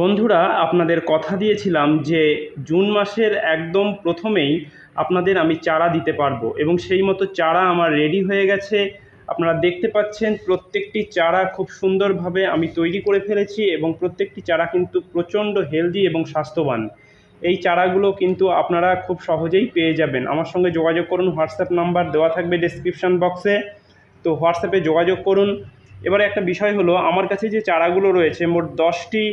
বন্ধুরা, আপনাদের কথা দিয়েছিলাম যে জুন মাসের একদম প্রথমেই আপনাদের আমি চারা দিতে পারব এবং সেই মতো চারা আমার রেডি হয়ে গেছে। আপনারা দেখতে পাচ্ছেন প্রত্যেকটি চারা খুব সুন্দরভাবে আমি তৈরি করে ফেলেছি এবং প্রত্যেকটি চারা কিন্তু প্রচণ্ড হেলদি এবং স্বাস্থ্যবান। এই চারাগুলো কিন্তু আপনারা খুব সহজেই পেয়ে যাবেন। আমার সঙ্গে যোগাযোগ করুন, হোয়াটসঅ্যাপ নাম্বার দেওয়া থাকবে ডেসক্রিপশন বক্সে তো হোয়াটসঅ্যাপে যোগাযোগ করুন। এবারে একটা বিষয় হলো, আমার কাছে যে চারাগুলো রয়েছে, মোট দশটি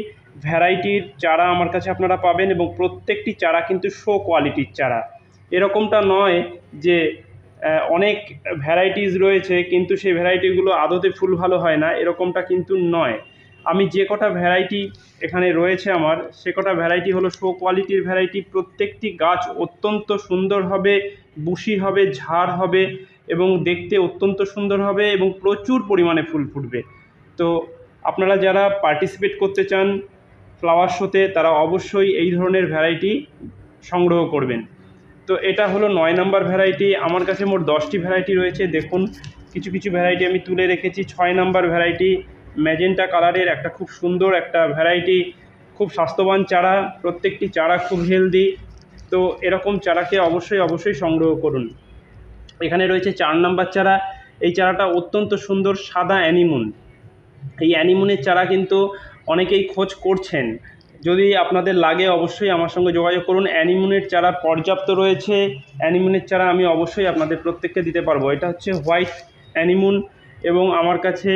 ভ্যারাইটির চারা আমার কাছে আপনারা পাবেন এবং প্রত্যেকটি চারা কিন্তু শো কোয়ালিটির চারা। এরকমটা নয় যে অনেক ভ্যারাইটিস রয়েছে, কিন্তু সেই ভ্যারাইটিগুলো আদতে ফুল ভালো হয় না, এরকমটা কিন্তু নয়। আমি যে কটা ভ্যারাইটি এখানে রয়েছে আমার, সে কটা ভ্যারাইটি হলো শো কোয়ালিটির ভ্যারাইটি প্রত্যেকটি গাছ অত্যন্ত সুন্দর হবে, বুশি হবে, ঝাড় হবে এবং দেখতে অত্যন্ত সুন্দর হবে এবং প্রচুর পরিমাণে ফুল ফুটবে। তো আপনারা যারা পার্টিসিপেট করতে চান ফ্লাওয়ার শোতে তারা অবশ্যই এই ধরনের ভ্যারাইটি সংগ্রহ করবেন। তো এটা হলো নয় নাম্বার ভ্যারাইটি আমার কাছে মোট দশটি ভ্যারাইটি রয়েছে। দেখুন, কিছু কিছু ভ্যারাইটি আমি তুলে রেখেছি। ছয় নাম্বার ভ্যারাইটি ম্যাজেন্টা কালারের একটা খুব সুন্দর একটা ভ্যারাইটি খুব স্বাস্থ্যবান চারা, প্রত্যেকটি চারা খুব হেলদি তো এরকম চারাকে অবশ্যই অবশ্যই সংগ্রহ করুন। এখানে রয়েছে চার নাম্বার চারা। এই চারাটা অত্যন্ত সুন্দর সাদা অ্যানিমুন এই অ্যানিমুনের চারা কিন্তু অনেকেই খোঁজ করছেন। যদি আপনাদের লাগে অবশ্যই আমার সঙ্গে যোগাযোগ করুন। অ্যানিমুনের চারা পর্যাপ্ত রয়েছে। অ্যানিমুনের চারা আমি অবশ্যই আপনাদের প্রত্যেককে দিতে পারব। এটা হচ্ছে হোয়াইট অ্যানিমুন এবং আমার কাছে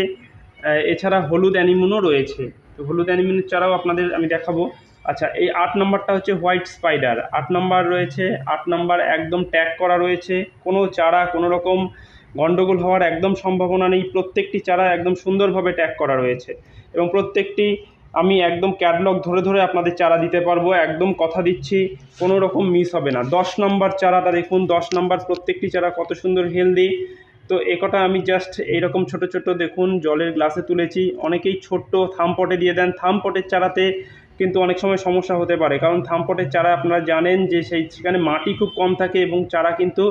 এছাড়া হলুদ অ্যানিমুনও রয়েছে। তো হলুদ অ্যানিমুনের চারাও আপনাদের আমি দেখাবো। আচ্ছা এই আট নম্বরটা হচ্ছে হোয়াইট স্পাইডার। আট নম্বর রয়েছে, আট নম্বর একদম ট্যাগ করা রয়েছে। কোনো চারা কোনো রকম গণ্ডগোল হওয়ার একদম সম্ভাবনা নেই। প্রত্যেকটি চারা একদম সুন্দরভাবে ট্যাগ করা রয়েছে। এবং প্রত্যেকটি আমি একদম ক্যাটলগ ধরে ধরে আপনাদের চারা দিতে পারব। একদম কথা দিচ্ছি, কোনো রকম মিস হবে না। দশ নম্বর চারাটা দেখুন, দশ নম্বর প্রত্যেকটি চারা কত সুন্দর হেলদি তো এ কটা আমি জাস্ট এইরকম ছোট ছোট দেখুন, জলের গ্লাসে তুলেছি। অনেকেই ছোট্ট থামপটে দিয়ে দেন। থামপটের চারাতে কিন্তু অনেক সময় সমস্যা হতে পারে। কারণ থামপটের চারা আপনারা জানেন যে সেই সেখানে মাটি খুব কম থাকে এবং চারা কিন্তু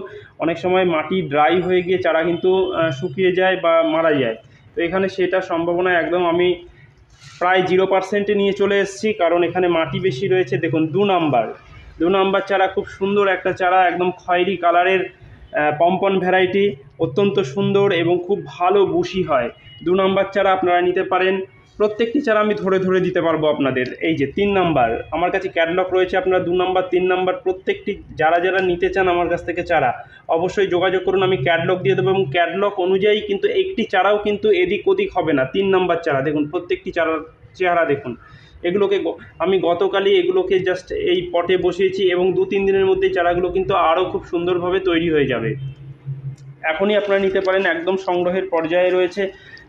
অনেক সময় মাটি ড্রাই হয়ে গিয়ে চারা কিন্তু শুকিয়ে যায় বা মারা যায়। তো এখানে সেটা সম্ভাবনা একদম আমি প্রায় জিরো পার্সেন্টে নিয়ে চলে এসেছি। কারণ এখানে মাটি বেশি রয়েছে। দেখুন, দু নাম্বার। দু নাম্বার চারা খুব সুন্দর একটা চারা, একদম খয়েরি কালারের পম্পন ভ্যারাইটি, অত্যন্ত সুন্দর এবং খুব ভালো বুশি হয়। দু নাম্বার চারা আপনারা নিতে পারেন। প্রত্যেকটি চারা আমি ধরে ধরে দিতে পারব আপনাদের। এই যে তিন নাম্বার, আমার কাছে ক্যাটলগ রয়েছে আপনারা দু নাম্বার, তিন নাম্বার, প্রত্যেকটি যারা যারা নিতে চান আমার কাছ থেকে চারা, অবশ্যই যোগাযোগ করুন, আমি ক্যাটলগ দিয়ে দেবো এবং ক্যাটলগ অনুযায়ী কিন্তু একটি চারাও কিন্তু এদিক ওদিক হবে না, তিন নাম্বার চারা। দেখুন, প্রত্যেকটি চারার চেহারা দেখুন। এগুলোকে আমি গতকালই এগুলোকে জাস্ট এই পটে বসিয়েছি এবং দু, তিন দিনের মধ্যেই চারাগুলো কিন্তু আরও খুব সুন্দরভাবে তৈরি হয়ে যাবে। এখনই আপনারা নিতে পারেন, একদম সংগ্রহের পর্যায়ে রয়েছে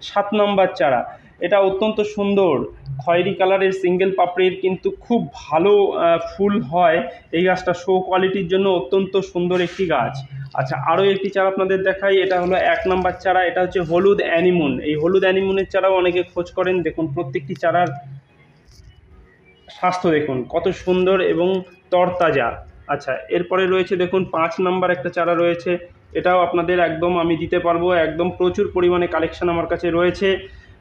সাত নম্বর চারা। এটা অত্যন্ত সুন্দর। খয়েরি কালারের সিঙ্গেল পাপড়ির কিন্তু খুব ভালো ফুল হয়। এই গাছটা শো কোয়ালিটির জন্য অত্যন্ত সুন্দর একটি গাছ। আচ্ছা আরও একটি চারা আপনাদের দেখাই। এটা হলো এক নম্বর চারা। এটা হচ্ছে হলুদ অ্যানিমুন। এই হলুদ অ্যানিমুনের চারাও অনেকে খোঁজ করেন। দেখুন, প্রত্যেকটি চারার স্বাস্থ্য দেখুন, কত সুন্দর এবং তরতাজা। আচ্ছা এরপরে রয়েছে দেখুন, পাঁচ নাম্বার একটা চারা রয়েছে। এটাও আপনাদের একদম আমি দিতে পারব। একদম প্রচুর পরিমাণে কালেকশন আমার কাছে রয়েছে।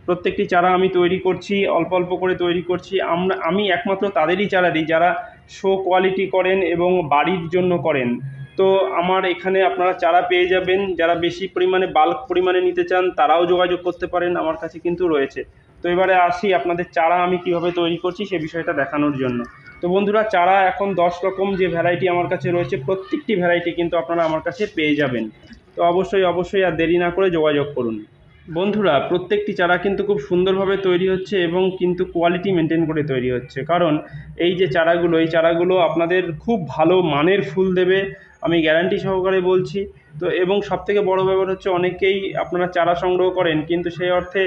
প্রত্যেকটি চারা আমি তৈরি করছি, অল্প অল্প করে তৈরি করছি। আমরা আমি একমাত্র তাদেরই চারা দিই যারা শো কোয়ালিটি করেন এবং বাড়ির জন্য করেন। তো আমার এখানে আপনারা চারা পেয়ে যাবেন। যারা বেশি পরিমাণে বাল্ক পরিমাণে নিতে চান, তারাও যোগাযোগ করতে পারেন। আমার কাছে কিন্তু রয়েছে। তো এবারে আসি আপনাদের চারা আমি কীভাবে তৈরি করছি সে বিষয়টা দেখানোর জন্য। তো বন্ধুরা, চারা এখন দশ রকম যে ভ্যারাইটি আমার কাছে রয়েছে, প্রত্যেকটি ভ্যারাইটি কিন্তু আপনারা আমার কাছে পেয়ে যাবেন। তো অবশ্যই অবশ্যই আর দেরি না করে যোগাযোগ করুন। বন্ধুরা, প্রত্যেকটি চারা কিন্তু খুব সুন্দরভাবে তৈরি হচ্ছে এবং কিন্তু কোয়ালিটি মেনটেন করে তৈরি হচ্ছে। কারণ এই যে চারাগুলো, এই চারাগুলো আপনাদের খুব ভালো মানের ফুল দেবে, আমি গ্যারান্টি সহকারে বলছি। তো এবং সবথেকে বড় ব্যাপার হচ্ছে অনেকেই আপনারা চারা সংগ্রহ করেন, কিন্তু সেই অর্থে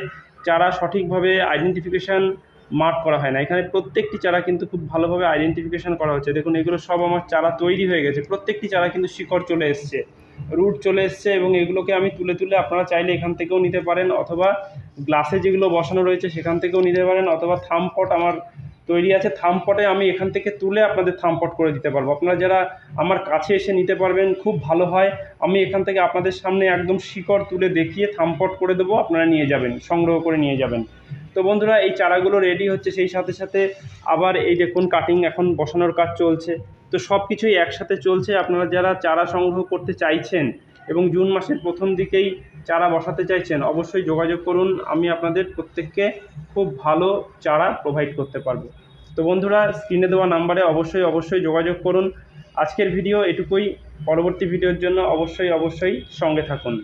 চারা সঠিকভাবে আইডেন্টিফিকেশান মার্ক করা হয় না। এখানে প্রত্যেকটি চারা কিন্তু খুব ভালোভাবে আইডেন্টিফিকেশান করা হচ্ছে। দেখুন, এগুলো সব আমার চারা তৈরি হয়ে গেছে। প্রত্যেকটি চারা কিন্তু শিকড় চলে এসছে। রুট চলে এসছে এবং এগুলোকে আমি তুলে তুলে আপনারা চাইলে এখান থেকেও নিতে পারেন অথবা গ্লাসে যেগুলো বসানো রয়েছে সেখান থেকেও নিতে পারেন অথবা থামপট আমার তৈরি আছে থামপটে আমি এখান থেকে তুলে আপনাদের থামপট করে দিতে পারব। আপনারা যারা আমার কাছে এসে নিতে পারবেন, খুব ভালো হয়। আমি এখান থেকে আপনাদের সামনে একদম শিকড় তুলে দেখিয়ে থামপট করে দেবো, আপনারা নিয়ে যাবেন, সংগ্রহ করে নিয়ে যাবেন। তো বন্ধুরা, এই চারাগুলো রেডি হচ্ছে, সেই সাথে সাথে আবার এই দেখুন কাটিং এখন বসানোর কাজ চলছে, তো সব কিছুই একসাথে চলছে। আপনারা যারা চারা সংগ্রহ করতে চাইছেন এবং জুন মাসের প্রথম দিকেই চারা বসাতে চাইছেন, অবশ্যই যোগাযোগ করুন। আমি আপনাদের প্রত্যেককে খুব ভালো চারা প্রোভাইড করতে পারব। তো বন্ধুরা স্ক্রিনে দেওয়া নাম্বারে অবশ্যই অবশ্যই যোগাযোগ করুন। আজকের ভিডিও এটুকুই। পরবর্তী ভিডিওর জন্য অবশ্যই অবশ্যই সঙ্গে থাকুন।